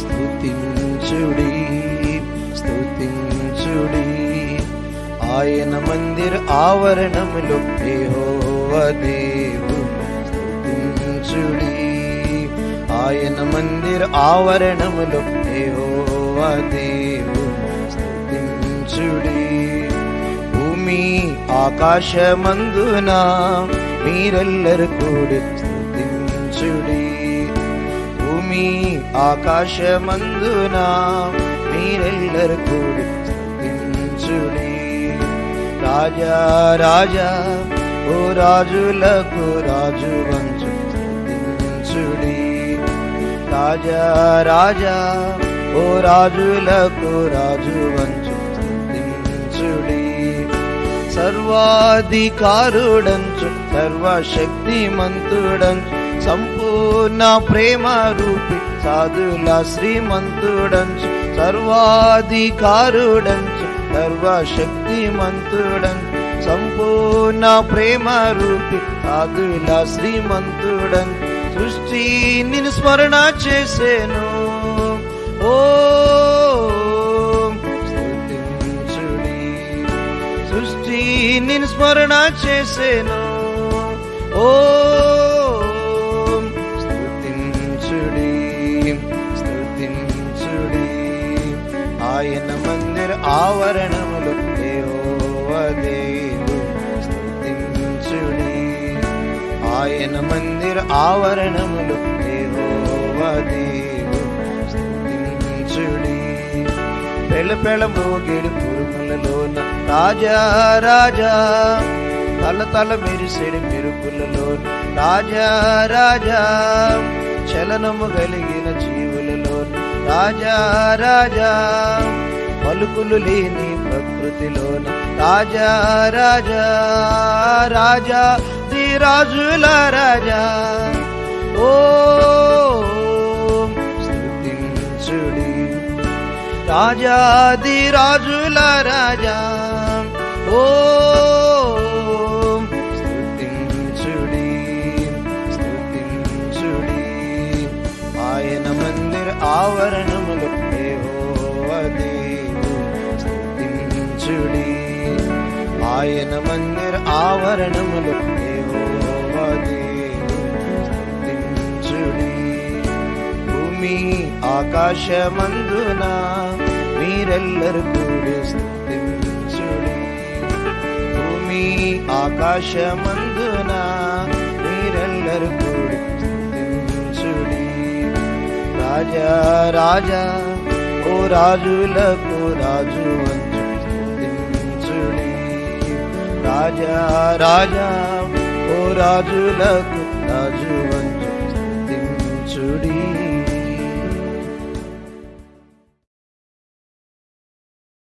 స్థుతించుడి స్థుతించుడి ఆయన మందిర ఆవరణములో దేవు స్థుతించుడి ఆయన మందిర ఆవరణములో దేవు స్థుతించుడి భూమి ఆకాశమందున మీరెల్లరు కూడి స్థుతించుడి మీ ఆకాశమందున మీరెల్లరు కూడి స్తుతించుడి రాజా రాజా ఓ రాజులకు రాజు వంచు స్తుతించుడి రాజా రాజా ఓ రాజులకు రాజు వంచు స్తుతించుడి సర్వాధికారుడంచు సర్వశక్తిమంతుడంచు సంపూర్ణ ప్రేమ రూపి సాధుల శ్రీమంతుడంచు సర్వాధికారుడంచు సర్వశక్తిమంతుడంచు. సంపూర్ణ ప్రేమ రూపి సాధుల శ్రీమంతుడంచు సృష్టి నిన్ను స్మరణ చేసేను. ఓ సృష్టి నిన్ను స్మరణ చేసేను. ఓ ఆయన మందిర ఆవరణములు దేవదేవు స్తుతించుడి ఆయన మందిర ఆవరణములు దేవదేవు స్తుతించుడి పెళ్ళ పెళ్ళ మోగేడు పురుగులలోన రాజా రాజా తల తల మెరిసేడు మెరుపులలోన రాజా రాజా చలనము కలిగిన జీవులలోన రాజా రాజా పలుకులు లేని ప్రకృతిలోన. రాజా రాజా రాజా రాజుల రాజా. ఓ స్తుతించుడి రాజాది రాజుల రాజా. ఓ ఆవరణములు దేవదేవు ఆయన మందిర ఆవరణములు దేవదేవు భూమి ఆకాశమందున మీరెల్లరు కూడి స్థుతించుడి భూమి ఆకాశమందున మీరెల్లరు కూడి राजा राजा राजु लो राज राजा राजा ओ राजु लु